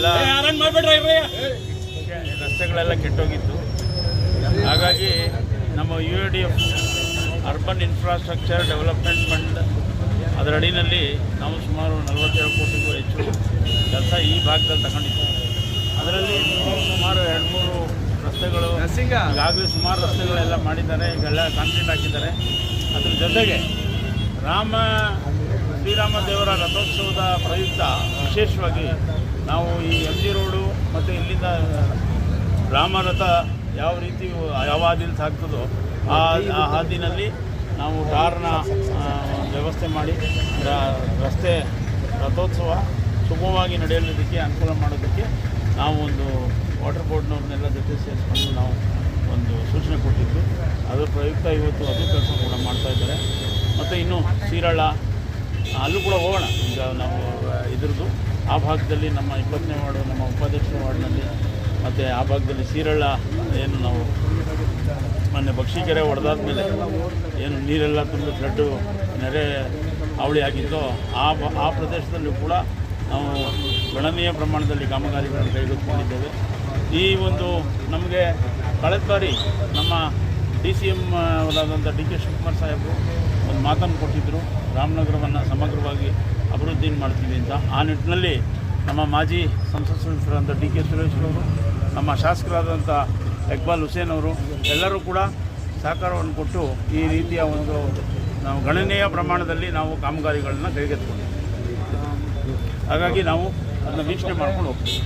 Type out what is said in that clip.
ಎಲ್ಲ ರಸ್ತೆಗಳೆಲ್ಲ ಕೆಟ್ಟೋಗಿತ್ತು. ಹಾಗಾಗಿ ನಮ್ಮ U A D F urban infrastructure development fund ಅದರ ಅಡಿನಲ್ಲಿ ನಾವು ಸುಮಾರು ನಲವತ್ತೇಳು ಕೋಟಿಗೂ ಹೆಚ್ಚು ಕೆಲಸ ಈ ಭಾಗದಲ್ಲಿ ತಗೊಂಡಿದ್ದೀವಿ ಅದರಲ್ಲಿ ಸುಮಾರು ಎರಡು ಮೂರು ರಸ್ತೆಗಳು ಈಗಾಗಲೇ ಸುಮಾರು ರಸ್ತೆಗಳೆಲ್ಲ ಮಾಡಿದ್ದಾರೆ ಈಗೆಲ್ಲ ಕಾಂಕ್ರೀಟ್ ಹಾಕಿದ್ದಾರೆ. ಅದ್ರ ಜೊತೆಗೆ ರಾಮ ಶ್ರೀರಾಮ ದೇವರ ರಥೋತ್ಸವದ ಪ್ರಯುಕ್ತ, ವಿಶೇಷವಾಗಿ ನಾವು ಈ ಎಂ ಜಿ ರೋಡು ಮತ್ತು ಇಲ್ಲಿಂದ ರಾಮರಥ ಯಾವ ರೀತಿ, ಯಾವ ಹಾದಿಲಿ ಸಾಗ್ತದೋ ಆ ಆ ಹಾದಿನಲ್ಲಿ ನಾವು ಟಾರ್ನ ವ್ಯವಸ್ಥೆ ಮಾಡಿ ರಸ್ತೆ ರಥೋತ್ಸವ ಸುಗಮವಾಗಿ ನಡೆಯಲಿದ್ದಕ್ಕೆ, ಅನುಕೂಲ ಮಾಡೋದಕ್ಕೆ ನಾವು ಒಂದು ವಾಟರ್ ಬೋರ್ಡ್ನವ್ರನ್ನೆಲ್ಲ ಜೊತೆ ಸೇರಿಸ್ಕೊಂಡು ನಾವು ಒಂದು ಸೂಚನೆ ಕೊಟ್ಟಿದ್ದು. ಅದರ ಪ್ರಯುಕ್ತ ಇವತ್ತು ಅದು ಕೆಲಸ ಕೂಡ ಮಾಡ್ತಾ ಇದ್ದಾರೆ. ಮತ್ತು ಇನ್ನು ಸೀರಳ ಅಲ್ಲೂ ಕೂಡ ಹೋಗೋಣ. ಈಗ ನಾವು ಇದ್ರದ್ದು. ಆ ಭಾಗದಲ್ಲಿ ನಮ್ಮ ಇಪ್ಪತ್ತನೇ ವಾರ್ಡು, ನಮ್ಮ ಉಪಾಧ್ಯಕ್ಷರ ವಾರ್ಡ್ನಲ್ಲಿ ಮತ್ತು ಆ ಭಾಗದಲ್ಲಿ ಸೀರಳ್ಳ ಏನು ನಾವು ಮೊನ್ನೆ ಬಕ್ಷಿಕೆರೆ ಹೊಡೆದಾದ್ಮೇಲೆ ಏನು ನೀರೆಲ್ಲ ತುಂಬ ಫ್ಲಡ್ಡು ನೆರೆ ಅವಳಿ ಆಗಿತ್ತೋ, ಆ ಆ ಪ್ರದೇಶದಲ್ಲೂ ಕೂಡ ನಾವು ಗಣನೀಯ ಪ್ರಮಾಣದಲ್ಲಿ ಕಾಮಗಾರಿಗಳನ್ನು ಕೈಗೆತ್ತಿಕೊಂಡಿದ್ದೇವೆ. ಈ ಒಂದು ನಮಗೆ ಕಳೆದ ಬಾರಿ ನಮ್ಮ ಡಿ ಸಿ ಎಂ ಅವರಾದಂಥ ಡಿ ಕೆ ಶಿವಕುಮಾರ್ ಸಾಹೇಬರು ಒಂದು ಮಾತನ್ನು ಕೊಟ್ಟಿದ್ದರು. ರಾಮನಗರವನ್ನು ಸಮಗ್ರವಾಗಿ ಅಭಿವೃದ್ಧಿ ಮಾಡ್ತೀವಿ ಅಂತ ಆ ನಿಟ್ಟಿನಲ್ಲಿ ನಮ್ಮ ಮಾಜಿ ಸಂಸತ್ ಸದಸ್ಯರಾದಂಥ ಡಿ ಕೆ ಸುರೇಶ್ರವರು ನಮ್ಮ ಶಾಸಕರಾದಂಥ ಇಕ್ಬಾಲ್ ಹುಸೇನ್ ಅವರು, ಎಲ್ಲರೂ ಕೂಡ ಸಹಕಾರವನ್ನು ಕೊಟ್ಟು ಈ ರೀತಿಯ ಒಂದು, ನಾವು ಗಣನೀಯ ಪ್ರಮಾಣದಲ್ಲಿ ನಾವು ಕಾಮಗಾರಿಗಳನ್ನು ಕೈಗೆತ್ತಿಕೊಂಡಿದ್ದೀವಿ. ಹಾಗಾಗಿ ನಾವು ಅದನ್ನು ವೀಕ್ಷಣೆ ಮಾಡ್ಕೊಂಡು ಹೋಗ್ತೀವಿ.